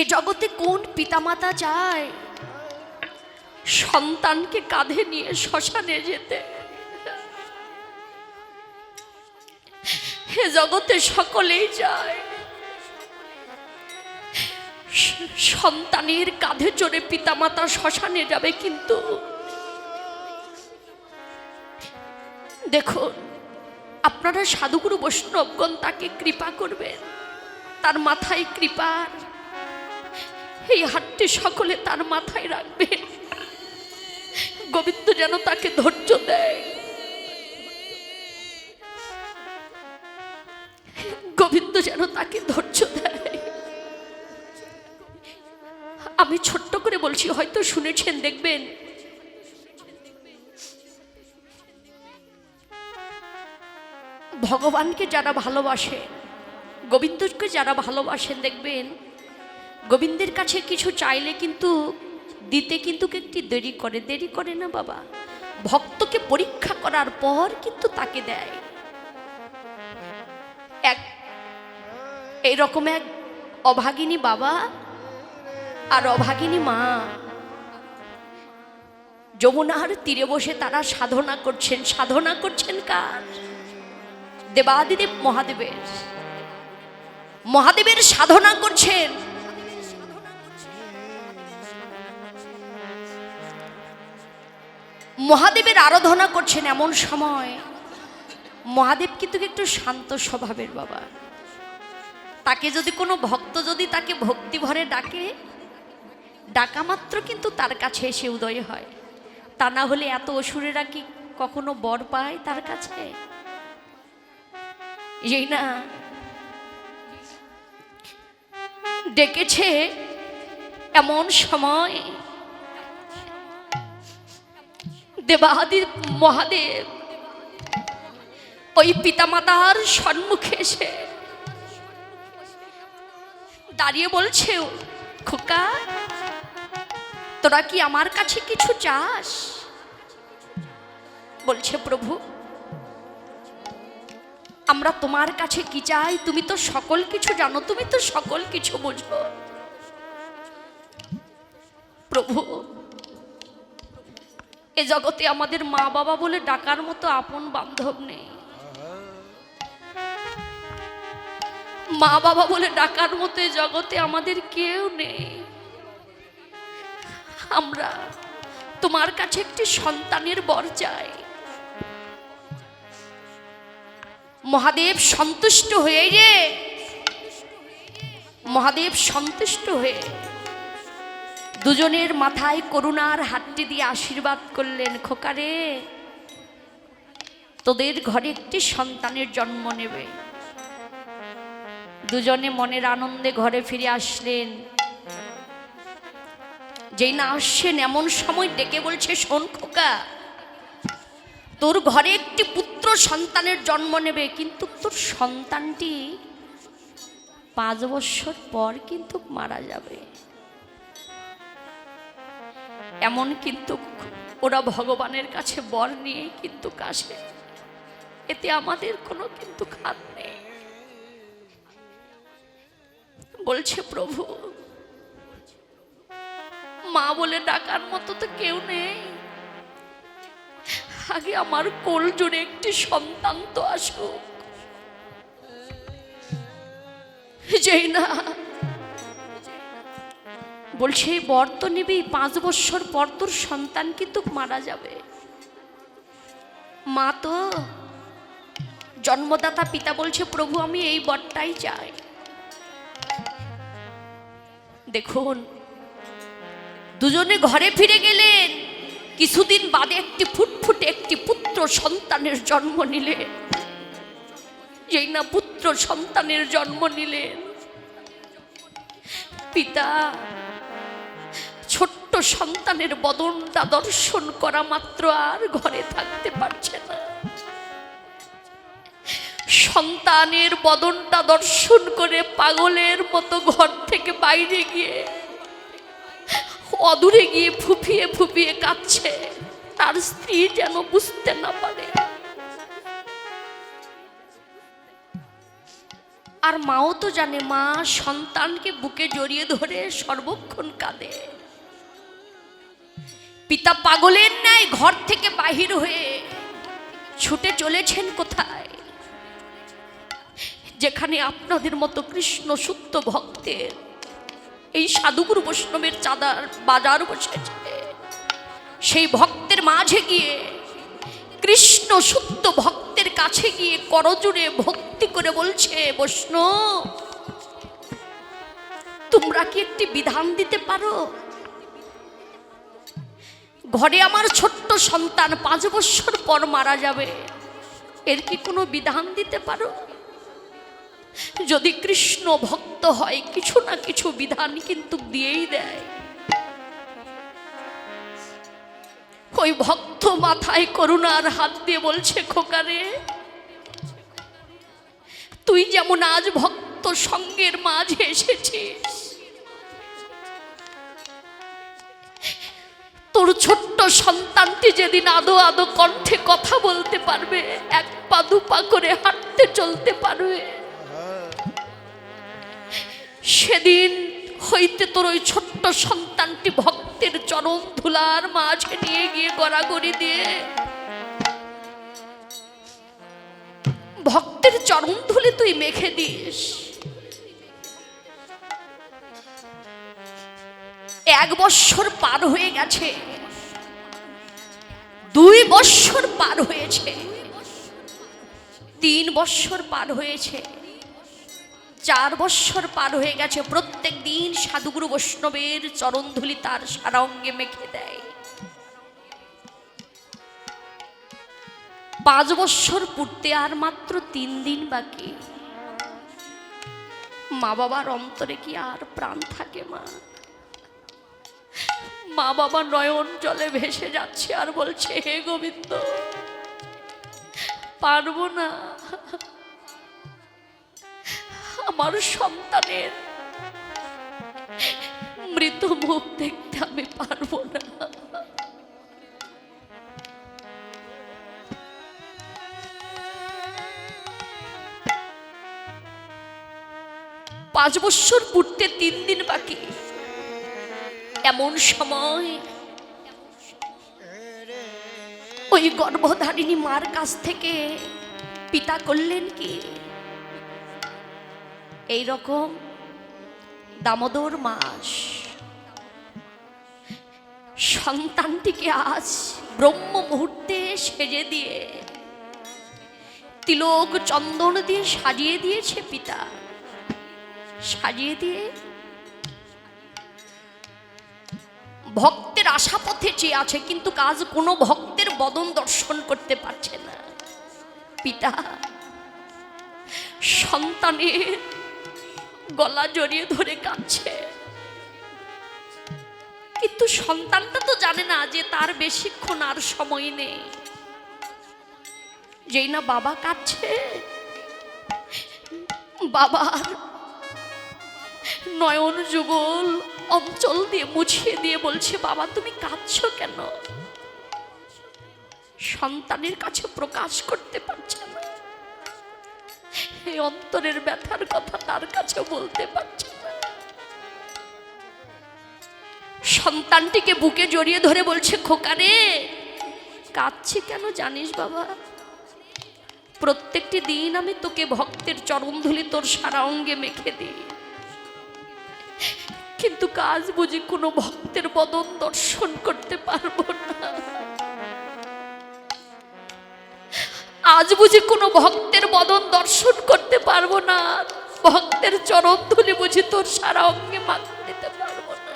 এ জগতে কোন পিতামাতা চায়? সন্তানকে কাঁধে নিয়ে শ্মশানে যেতে। হে জগতে সকলেই স- সন্তানের কাঁধে চড়ে পিতামাতা শ্মশানে যাবে কিন্তু দেখুন, আপনারা সাধুগুরু বৈষ্ণবগণ তাকে কৃপা করবেন। তার মাথায় কৃপার এই হাতটি সকলে তার মাথায় রাখবে। গোবিন্দ যেন তাকে ধৈর্য দেয়। গোবিন্দ যেন তাকে ধৈর্য দেয়। আমি ছোট্ট করে বলছি, হয়তো শুনেছেন, দেখবেন। ভগবানকে যারা ভালোবাসে, গোবিন্দকে যারা ভালোবাসেন, দেখবেন গোবিন্দের কাছে কিছু চাইলে কিন্তু দিতে কিন্তু একটি দেরি করে দেরি করে না বাবা। ভক্তকে পরীক্ষা করার পর কিন্তু তাকে দেয়। এক, এইরকম এক অভাগিনী বাবা আর অভাগিনী মা। যমুনার তীরে বসে তারা সাধনা করছেন। সাধনা করছেন কার? দেবাদিদেব মহাদেবের। মহাদেবের সাধনা করছেন। মহাদেবের আরাধনা করছেন এমন সময়, মহাদেব কিন্তু একটু শান্ত স্বভাবের বাবা। তাকে যদি কোনো ভক্ত যদি তাকে ভক্তি ভরে ডাকে, ডাকা মাত্র কিন্তু তার কাছে এসে উদয় হয়। তা না হলে এত অসুরেরা কি কখনো বর পায় তার কাছে? এই না, ডেকেছে এমন সময় দেবাদি মহাদেব, ওই পিতামাতার সম্মুখে এসে দাঁড়িয়ে বলছে, খোকা, তোরা কি আমার কাছে কিছু চাস? বলছে, প্রভু, আমরা তোমার কাছে কি চাই? তুমি তো সকল কিছু জানো, তুমি তো সকল কিছু বুঝো। প্রভু এ জগতে আমাদের মা বাবা বলে ডাকার মতো আপন বান্ধব নেই। মা বাবা বলে ডাকার মতো এ জগতে আমাদের কেউ নেই। আমরা তোমার কাছে একটি সন্তানের বর চাই। মহাদেব সন্তুষ্ট হয়ে যে মহাদেব সন্তুষ্ট হয়ে দুজনের মাথায় করুণার হাতটি দিয়ে আশীর্বাদ করলেন, খোকারে। তোদের ঘরে একটি সন্তানের জন্ম নেবে। দুজনে মনের আনন্দে ঘরে ফিরে আসলেন। যেই না আসছেন এমন সময় ডেকে বলছে, শোন খোকা, তোর ঘরে একটি পুত্র সন্তানের জন্ম নেবে, কিন্তু তোর সন্তানটি পাঁচ বছর পর কিন্তু মারা যাবে। এমন কিন্তু ওরা ভগবানের কাছে বর নিয়ে কিন্তু কাশে। এতে আমাদের কোনো কিন্তু খাত নেই। বলছে, প্রভু, মা বলে ডাকার মতো তো কেউ নেই। আগে আমার কোল জুড়ে একটি সন্তান তো আসুক। যেই না বলছে "এই বর তো নিবি পাঁচ বছর পর তোর সন্তান কিন্তু মারা যাবে? মা তো জন্মদাতা পিতা বলছে, প্রভু, আমি এই বরটাই চাই। দেখুন, দুজনে ঘরে ফিরে গেলেন। কিছুদিন বাদে একটি ফুটফুটে একটি পুত্র সন্তানের জন্ম নিলেন। যেই না পুত্র সন্তানের জন্ম নিলেন। পিতা ছোট্ট সন্তানের বদনটা দর্শন করা মাত্র আর ঘরে থাকতে পারছে না। সন্তানের বদনটা দর্শন করে পাগলের মতো ঘর থেকে বাইরে গিয়ে অদূরে গিয়ে ফুপিয়ে ফুপিয়ে কাঁদছে। তার স্ত্রী যেন বুঝতে না পারে। আর মাও তো জানে মা সন্তানকে বুকে জড়িয়ে ধরে সর্বক্ষণ কাঁদে। পিতা পাগলের ন্যায় ঘর থেকে বাহির হয়ে ছুটে চলেছেন কোথায়? যেখানে আপনাদের মতো কৃষ্ণ সুত্ত ভক্তের এই সাধুগুরু বৈষ্ণবের চাঁদার বাজার বসেছে। সেই ভক্তের মাঝে গিয়ে কৃষ্ণ সুত্ত ভক্তের কাছে গিয়ে করজুড়ে ভক্তি করে বলছে, বৈষ্ণব, তোমরা কি একটি বিধান দিতে পারো? ঘরে আমার ছোট্ট সন্তান পাঁচ বছর পর মারা যাবে। এর কি কোনো বিধান দিতে পারো? যদি কৃষ্ণ ভক্ত হয়, কিছু না কিছু বিধান কিন্তু দিয়েই দেয়। ওই ভক্ত মাথায় করুণার হাত দিয়ে বলছে, খোকারে, তুই যেমন আজ ভক্ত সঙ্গের মাঝে এসেছিস তোর ছোট্ট সন্তানটি যেদিন আদো আদো কণ্ঠে কথা বলতে পারবে, এক পা দু পা করে হাঁটতে চলতে পারবে। সেদিন হইতে তোর ওই ছোট্ট সন্তানটি ভক্তের চরম ধুলার মাঝে নিয়ে গিয়ে গড়াগড়ি দিয়ে ভক্তের চরম ধুলে তুই মেখে দিস। এক বৎসর পার হয়ে গেছে। দুই বৎসর পার হয়েছে। তিন বৎসর পার হয়েছে। চার বৎসর পার হয়ে গেছে। প্রত্যেক দিন সাধুগুরু বৈষ্ণবের চরণধুলি তার সারা অঙ্গে মেখে দেয়। পাঁচ বৎসর পূর্তে আর মাত্র তিন দিন বাকি। মা বাবার অন্তরে কি আর প্রাণ থাকে মা? মা বাবা নয়ন জলে ভেসে যাচ্ছে আর বলছে, হে গোবিন্দ, পারব না। আমার সন্তানের মৃত মুখ দেখতে আমি পারব না। পাঁচ বছর পূর্তে তিন দিন বাকি। এমন সময় ওই গর্ভধারিণী মার কাছ থেকে পিতা করলেন কি? এই রকম দামোদর মাস। সন্তানটিকে আজ ব্রহ্ম মুহূর্তে সেজে দিয়ে তিলক চন্দন দিয়ে সাজিয়ে দিয়েছে পিতা। সাজিয়ে দিয়ে ভক্তের আশা পথে চেয়ে আছে, কিন্তু কাজ কোনো ভক্তের বদন দর্শন করতে পারছে না। পিতা, সন্তানের গলা জড়িয়ে ধরে কাঁদছে। কিন্তু সন্তানটা তো জানে না যে তার বেশিক্ষণ আর সময় নেই। যেই না বাবা কাঁদছে, বাবার নয়ন যুগল অঞ্চল দিয়ে মুছিয়ে দিয়ে বলছে, বাবা, তুমি কাঁদছ কেন? সন্তানের কাছে প্রকাশ করতে পারছে না। এই অন্তরের ব্যথার কথা তার কাছে বলতে পারছে না। সন্তানটিকে বুকে জড়িয়ে ধরে বলছে, খোকারে, কাঁদছি কেন জানিস বাবা? প্রত্যেকটি দিন আমি তোকে ভক্তের চরণধুলি তোর সারা অঙ্গে মেখে দিই। কিন্তু কাজ বুঝি কোনো ভক্তের বদন দর্শন করতে পারব না। আজ বুঝি কোনো ভক্তের বদন দর্শন করতে পারব না। ভক্তের চরণ ধুলি বুঝি তোর সারা অঙ্গে মাথা দিতে পারব না।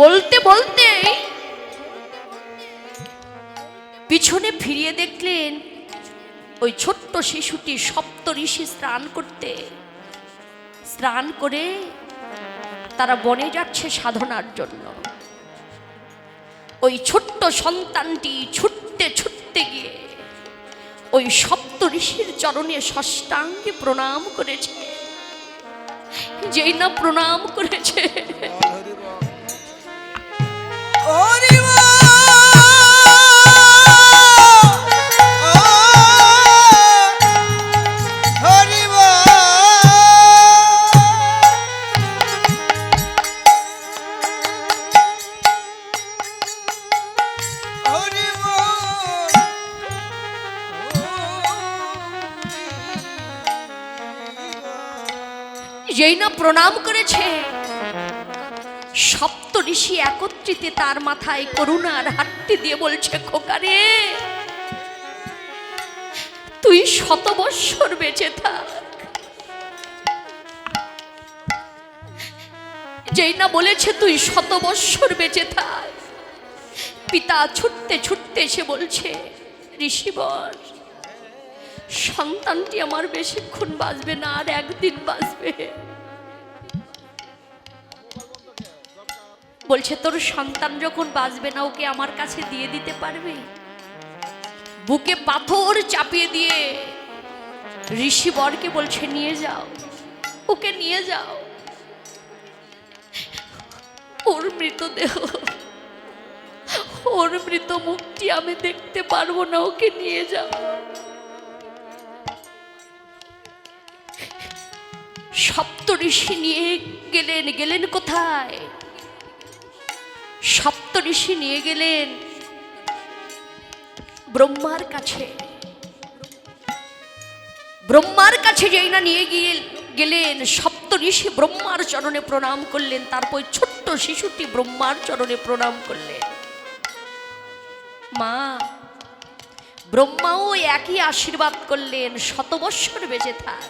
বলতে বলতে পিছনে ফিরিয়ে দেখলেন ওই ছোট্ট শিশুটি সপ্ত ঋষি স্নান করতে স্নান করে তারা বনে যাচ্ছে সাধনার জন্য। ওই ছোট্ট সন্তানটি ছুটতে ছুটতে গিয়ে ওই সপ্ত ঋষির চরণে ষষ্ঠাঙ্গে প্রণাম করেছে। যেই না প্রণাম করেছে। প্রণাম করেছে। সপ্ত ঋষি একত্রিতে তার মাথায় করুণার হাতটি দিয়ে বলছে, খোকারে, তুই শত বৎসর বেঁচে থাক। যেই না বলেছে তুই শত বৎসর বেঁচে থাক। পিতা ছুটতে ছুটতে এসে বলছে, ঋষিবর, সন্তানটি আমার বেশিক্ষণ বাঁচবে না আর একদিন বাঁচবে। বলছে, তোর সন্তান যখন বাঁচবে না, ওকে আমার কাছে দিয়ে দিতে পারবে? বুকে পাথর চাপিয়ে দিয়ে ঋষি বরকে বলছে, নিয়ে যাও, ওকে নিয়ে যাও। ওর মৃতদেহ, ওর মৃত মুখটি আমি দেখতে পারব না, ওকে নিয়ে যাও। সপ্ত ঋষি নিয়ে গেলেন গেলেন কোথায়? সপ্ত ঋষি নিয়ে গেলেন ব্রহ্মার কাছে। ব্রহ্মার কাছে যেই না নিয়ে গিয়ে গেলেন, সপ্ত ঋষি ব্রহ্মার চরণে প্রণাম করলেন, তারপর ছোট্ট শিশুটি ব্রহ্মার চরণে প্রণাম করলেন। মা, ব্রহ্মাও একই আশীর্বাদ করলেন, শত বৎসর বেঁচে থাক।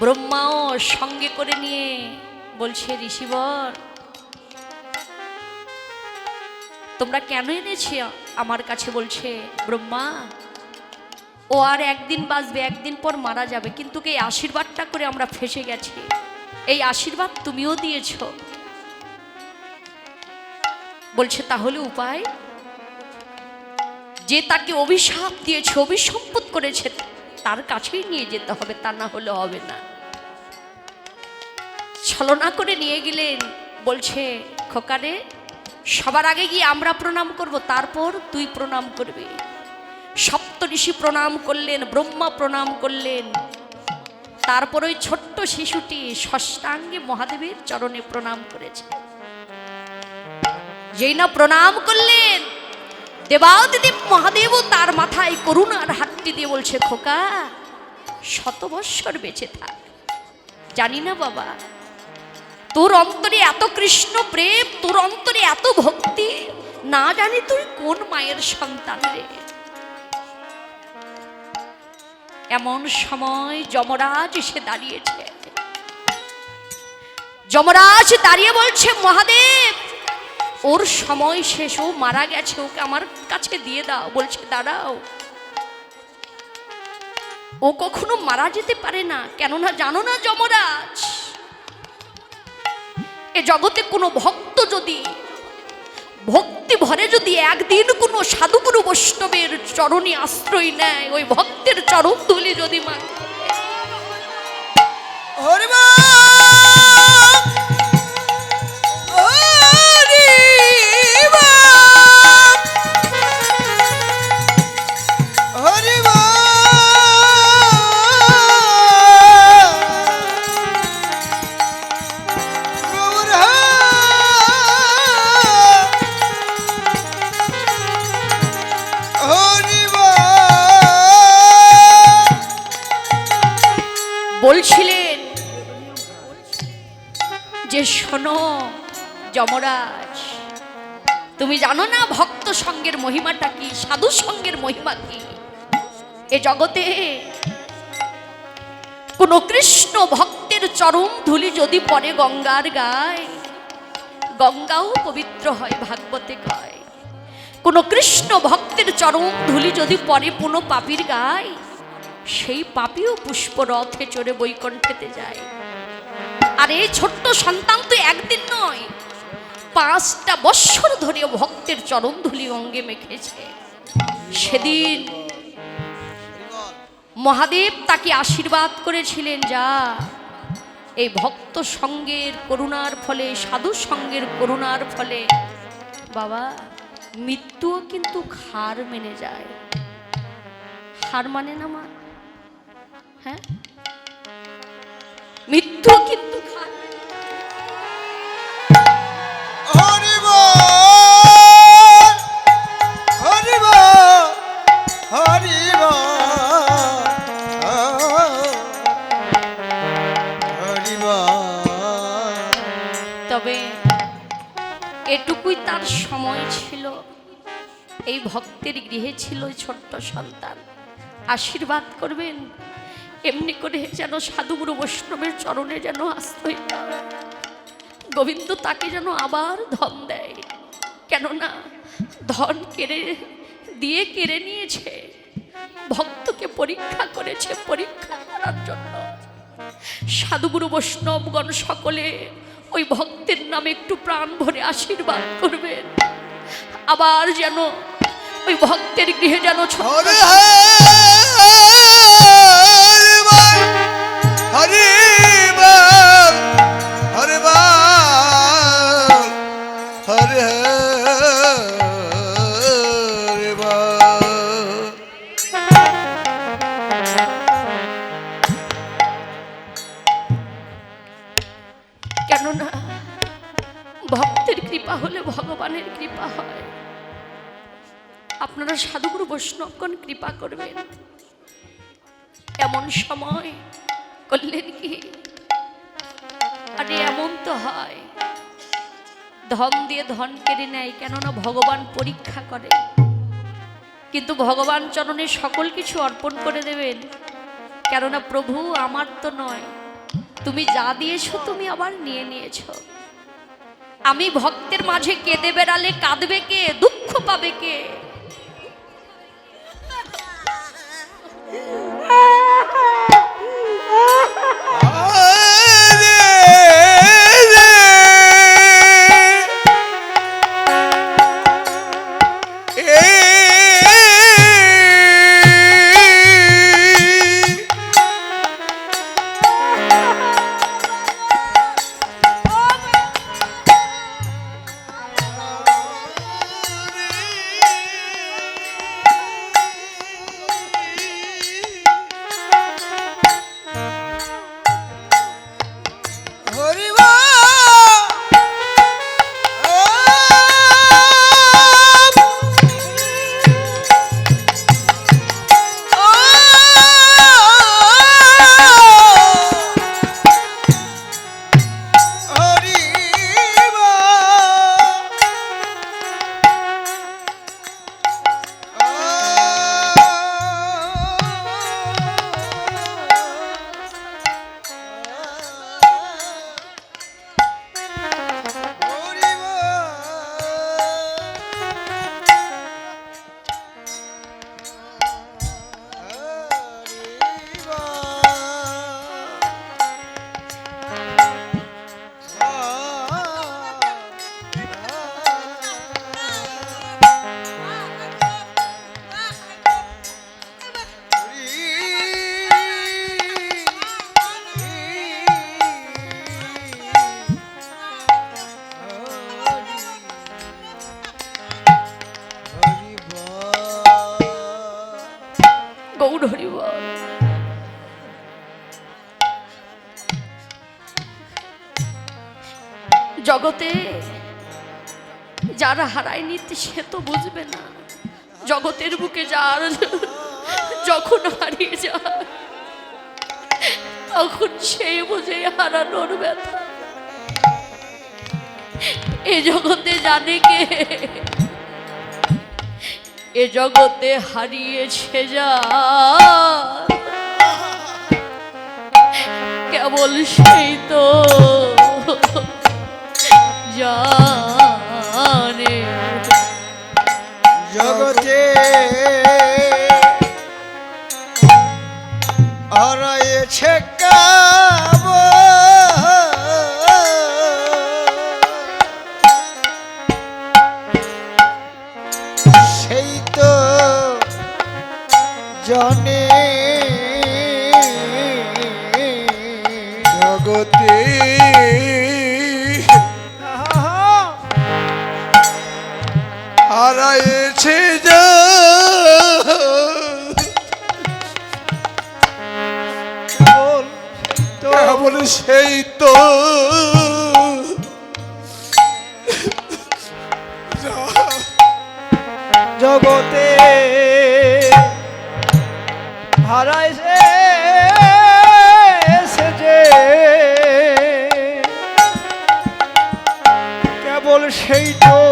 ব্রহ্মাও সঙ্গে করে নিয়ে বলছে, ঋষিবর, তোমরা কেন এনেছি? আমার কাছে বলছে, ব্রহ্মা, ও আর একদিন বাঁচবে, একদিন পর মারা যাবে, কিন্তু এই আশীর্বাদটা করে আমরা ফেসে গেছি। এই আশীর্বাদ তুমিও দিয়েছ। বলছে, তাহলে উপায়? যে তাকে অভিশাপ দিয়েছে, অভিসম্পদ করেছে, তার কাছেই নিয়ে যেতে হবে, তা না হলে হবে না। ছলনা করে নিয়ে গেলেন, বলছে, খোকারে, সবার আগে গিয়ে আমরা প্রণাম করব, তারপর তুই প্রণাম করবি। সপ্ত ঋষি প্রণাম করলেন, ব্রহ্মা প্রণাম করলেন। তারপর ওই ছোট্ট শিশুটি ষষ্ঠাঙ্গে মহাদেবের চরণে প্রণাম করেছে। যেই না প্রণাম করলেন, দেবাদিদেব মহাদেবও তার মাথায় করুণার হাতটি দিয়ে বলছে, খোকা শত বৎসর বেঁচে থাক। জানি না বাবা তোর অন্তরে এত কৃষ্ণ প্রেম, তোর অন্তরে এত ভক্তি, না জানি তুই কোন মায়ের সন্তান রে। এমন সময় যমরাজ এসে দাঁড়িয়েছে। যমরাজ দাঁড়িয়ে বলছে, মহাদেব, ওর সময় শেষ, ও মারা গেছে, ওকে আমার কাছে দিয়ে দাও। বলছে, দাঁড়াও। ও কখনো মারা যেতে পারে না। কেননা জানো না যমরাজ এ জগতে কোনো ভক্ত যদি, ভক্তি ভরে যদি একদিন কোনো সাধুগুরু বৈষ্ণবের চরণে আশ্রয় নেয়, ওই ভক্তের চরণ তুলি যদি মা যমরাজ, তুমি জানো না ভক্ত সঙ্গের মহিমাটা কি, সাধু সঙ্গের মহিমা কি? এ জগতে কোন কৃষ্ণ ভক্তের চরম ধুলি যদি পরে গঙ্গার গায়, গঙ্গাও পবিত্র হয় ভাগবতে কয় কোন কৃষ্ণ ভক্তের চরম ধুলি যদি পরে পুনো পাপির গায়, সেই পাপিও পুষ্প রথে চড়ে বৈকণ্ঠেতে যায়। আর এই ছোট্ট সন্তান তো একদিন নয় পাঁচটা বৎসর ধরে ভক্তের চরণ ধুলি অঙ্গে মেখেছে। সেদিন মহাদেব তাকে আশীর্বাদ করেছিলেন, যা, এই ভক্ত সঙ্গের করুণার ফলে, সাধু সঙ্গের করুণার ফলে, বাবা, মৃত্যুও কিন্তু হার মেনে যায়। হার মানে না মা? হ্যাঁ? মৃত্যু তার সময় ছিল। এই ভক্তের গৃহে ছিল ছোট্ট সন্তান। আশীর্বাদ করবেন, এমনি করে যেন সাধুগুরু বৈষ্ণবের চরণে যেন আশ্রয়। গোবিন্দ তাকে যেন আবার ধন দেয়। কেননা ধন কেড়ে, দিয়ে কেড়ে নিয়েছে। ভক্তকে পরীক্ষা করেছে, পরীক্ষা করার জন্য। সাধুগুরু বৈষ্ণবগণ সকলে ওই ভক্তের নামে একটু প্রাণ ভরে আশীর্বাদ করবেন। আবার যেন ওই ভক্তের গৃহে যেন ছড়ে হরে হরে ভগবানের কৃপা হয়। আপনারা সাধুগুরু বৈষ্ণবগণ কৃপা করবেন। এমন সময় করলেন কি? আরে এমন তো হয়, ধন দিয়ে ধন কেড়ে নেয়, কেননা ভগবান পরীক্ষা করে। কিন্তু ভগবান চরণে সকল কিছু অর্পণ করে দেবেন। কেননা প্রভু আমার তো নয়, তুমি যা দিয়েছ তুমি আবার নিয়ে নিয়েছো। আমি ভক্তের মাঝে কেঁদে বেড়ালে কাঁদবে কে? দুঃখ পাবে কে? যারা সে তো বুঝবে না। জগতের বুকে যার, যখন হারিয়ে যায়, তখন সেই বুঝে হারানোর ব্যথা। এ জগতে জানে কে? এ জগতে হারিয়েছে যা। কেবল সেই তো জানে জগতে হারাইছে সেই তো। জগতে হারাইছে যে কেবল সেই তো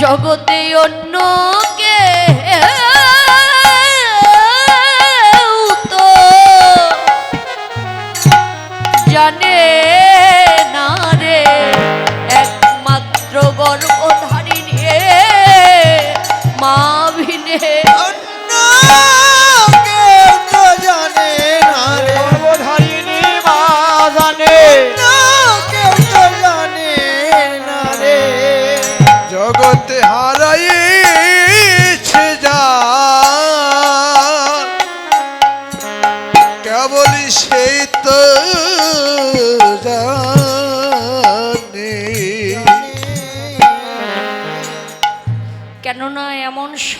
জগতে অন্য কে তো জানে।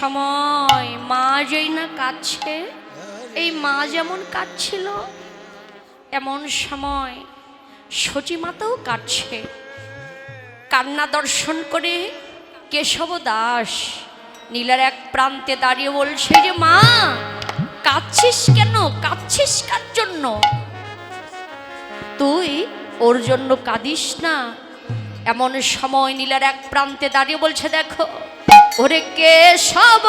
সময় মা যেই না কাঁদছে, এই মা যেমন কাঁদছিল, এমন সময় সচিমাতাও কাটছে কান্না দর্শন করে কেশব দাস নীলার এক প্রান্তে দাঁড়িয়ে বলছে যে, মা, কাঁদছিস কেন? কাঁদছিস কার জন্য? তুই ওর জন্য কাঁদিস না। এমন সময় নীলার এক প্রান্তে দাঁড়িয়ে বলছে, দেখো ওরে কে সব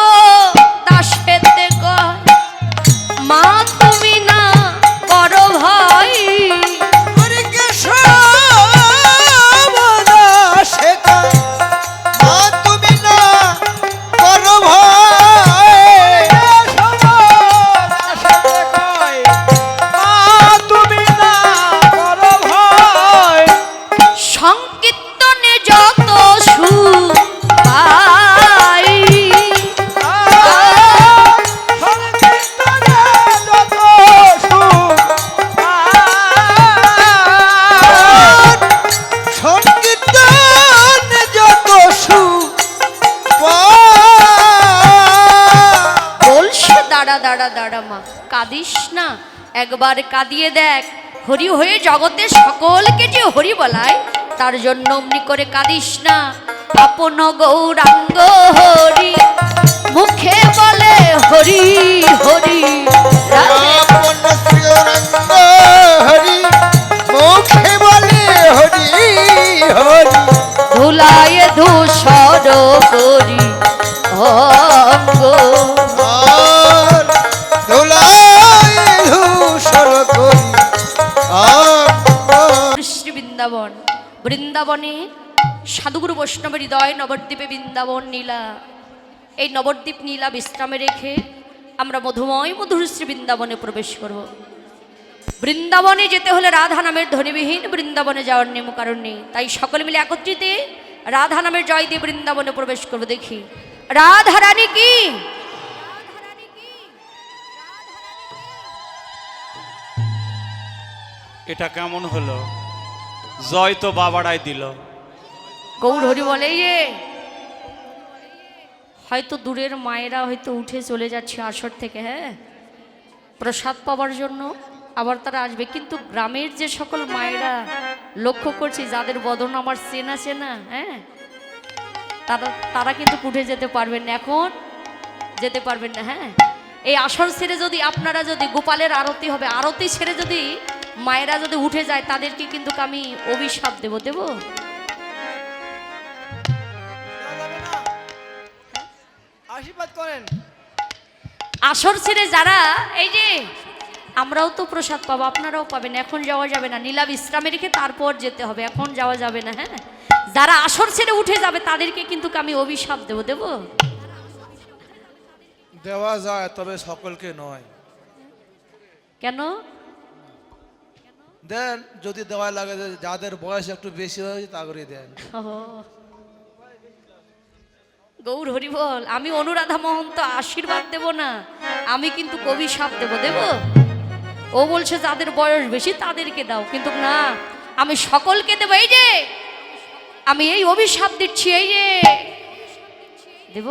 দাসেতে কয়? মা তুমি কাঁদিস না। একবার কাঁদিয়ে দেখ হরি হয়ে জগতে সকলকে যে হরি বলায় তার জন্য অমনি করে কাঁদিস না। আপন গৌরাঙ্গ হরি মুখে বলে হরি হরি। হরি মুখে বলে হরি হরি। ধুলায় ধূসর করি। অঙ্গ বৃন্দাবন। বৃন্দাবনে সাধুগুরু বৈষ্ণব হৃদয় নবদ্বীপে বৃন্দাবন নীলা। এই নবদ্বীপ নীলা বিশ্রামে রেখে আমরা মধুময় মধুর শ্রী বৃন্দাবনে প্রবেশ করব। বৃন্দাবনে যেতে হলে রাধা নামের ধ্বনিবিহীন বৃন্দাবনে যাওয়ার নিয়ম কারণ নেই তাই সকলে মিলে একত্রিতে রাধা নামের জয় দিয়ে বৃন্দাবনে প্রবেশ করব দেখি। রাধা রানী কি? এটা কেমন হলো? জয় তো বাবারাই দিল। গৌর হরি বলে হয়তো দূরের মায়েরা হয়তো উঠে চলে যাচ্ছে আসর থেকে হ্যাঁ? প্রসাদ পাওয়ার জন্য আবার তারা আসবে। কিন্তু গ্রামের যে সকল মায়েরা লক্ষ্য করছি, যাদের বদন আমার চেনা চেনা হ্যাঁ? তারা তারা কিন্তু উঠে যেতে পারবেন না, এখন যেতে পারবেন না হ্যাঁ? এই আসর ছেড়ে যদি আপনারা যদি গোপালের আরতি হবে, আরতি ছেড়ে যদি মায়েরা যদি উঠে যায় তাদেরকে কিন্তু আমি অভিশাপ দেব দেব? দেওয়া যাবে না। আশীর্বাদ করেন। আসর ছেড়ে যারা এই যে আমরাও তো প্রসাদ পাবো আপনারাও পাবেন এখন যাওয়া যাবে না। নীলা বিশ্রামে রেখে তারপর যেতে হবে এখন যাওয়া যাবে না হ্যাঁ? যারা আসর ছেড়ে উঠে যাবে তাদেরকে কিন্তু আমি অভিশাপ দেব দেব? দেওয়া যায় তবে সকলকে নয়। কেন? দেন, যদি দেওয়া লাগে যাদের বয়স একটু বেশি হয়েছে তা করে দেন। গৌর হরিবল আমি অনুরাধা মহন্ত আশীর্বাদ দেব না, আমি কিন্তু কবি সাপ দেব দেব? ও বলছে, যাদের বয়স বেশি তাদেরকে দাও, কিন্তু না, আমি সকলকে দেব, এই যে, আমি এই অভিশাপ দিচ্ছি, এই যে। দেব?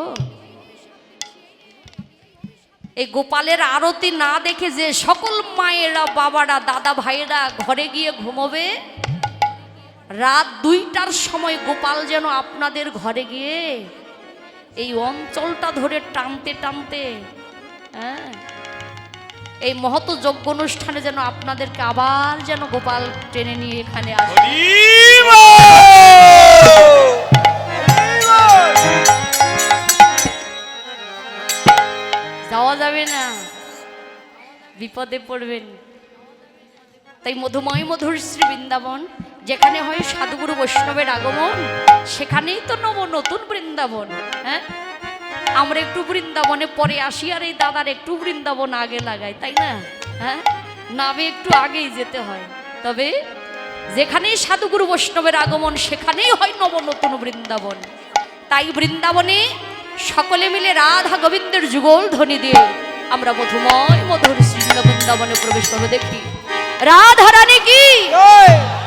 এই গোপালের আরতি না দেখে যে সকল মায়েরা, বাবারা, দাদা ভাইয়েরা ঘরে গিয়ে ঘুমোবে, রাত দুইটার সময় গোপাল যেন আপনাদের ঘরে গিয়ে এই অঞ্চলটা ধরে টানতে টানতে হ্যাঁ এই মহত যজ্ঞ অনুষ্ঠানে যেন আপনাদেরকে আবার যেন গোপাল টেনে নিয়ে এখানে আসে। যাওয়া যাবে না। বিপদে পড়বেন। তাই মধুময় মধুর শ্রী বৃন্দাবন, যেখানে হয় সাধুগুরু বৈষ্ণবের আগমন, সেখানেই তো নব নতুন বৃন্দাবন হ্যাঁ? আমরা একটু বৃন্দাবনে পরে আসি, আর এই দাদার একটু বৃন্দাবন আগে লাগাই, তাই না? হ্যাঁ? নামে একটু আগেই যেতে হয়। তবে যেখানেই সাধুগুরু বৈষ্ণবের আগমন, সেখানেই হয় নব নতুন বৃন্দাবন। তাই বৃন্দাবনে সকলে মিলে রাধা গোবিন্দের যুগল ধ্বনি দিয়ে আমরা মধুময় মধুর শ্রী বৃন্দাবনে প্রবেশ করব দেখি। রাধা রানী কি?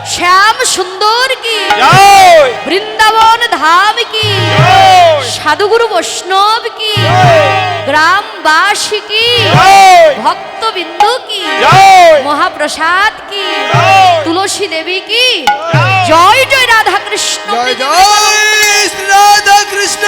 শ্যাম সুন্দর কি? বৃন্দাবন ধাম কি? সাধুগুরু বৈষ্ণব কি? গ্রামবাসী কি? ভক্তবিন্দু কি? মহাপ্রসাদ কি? তুলসী দেবী কি? জয়! জয় রাধা কৃষ্ণ জয় জয় রাধা কৃষ্ণ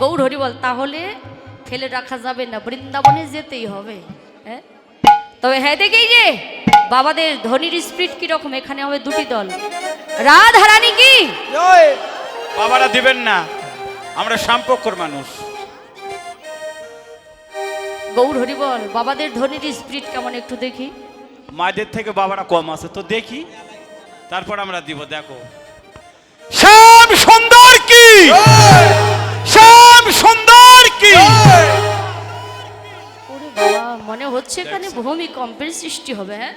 গৌর হরি বল তাহলে ফেলে রাখা যাবে না বৃন্দাবনে যেতেই হবে হ্যাঁ? তবে হ্যাঁ দেখেই যে বাবাদের ধনির স্পিড কীরকম এখানে হবে দুটি দল। রাধা রানী কি বাবারা দিবেন না আমরা সাম্পক্যর মানুষ। গৌর হরি বল বাবাদের ধনির স্পিড কেমন একটু দেখি। মায়েদের থেকে বাবারা কম আছে তো দেখি। তারপর আমরা দিব দেখো। শ্যাম সুন্দর কি? সুন্দর কি? মনে হচ্ছে এখানে ভূমিকম্পের সৃষ্টি হবে হ্যাঁ?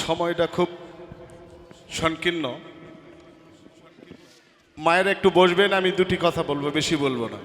সময়টা খুব সংকীর্ণ। মায়ের একটু বসবেন আমি দুটি কথা বলব বেশি বলব না।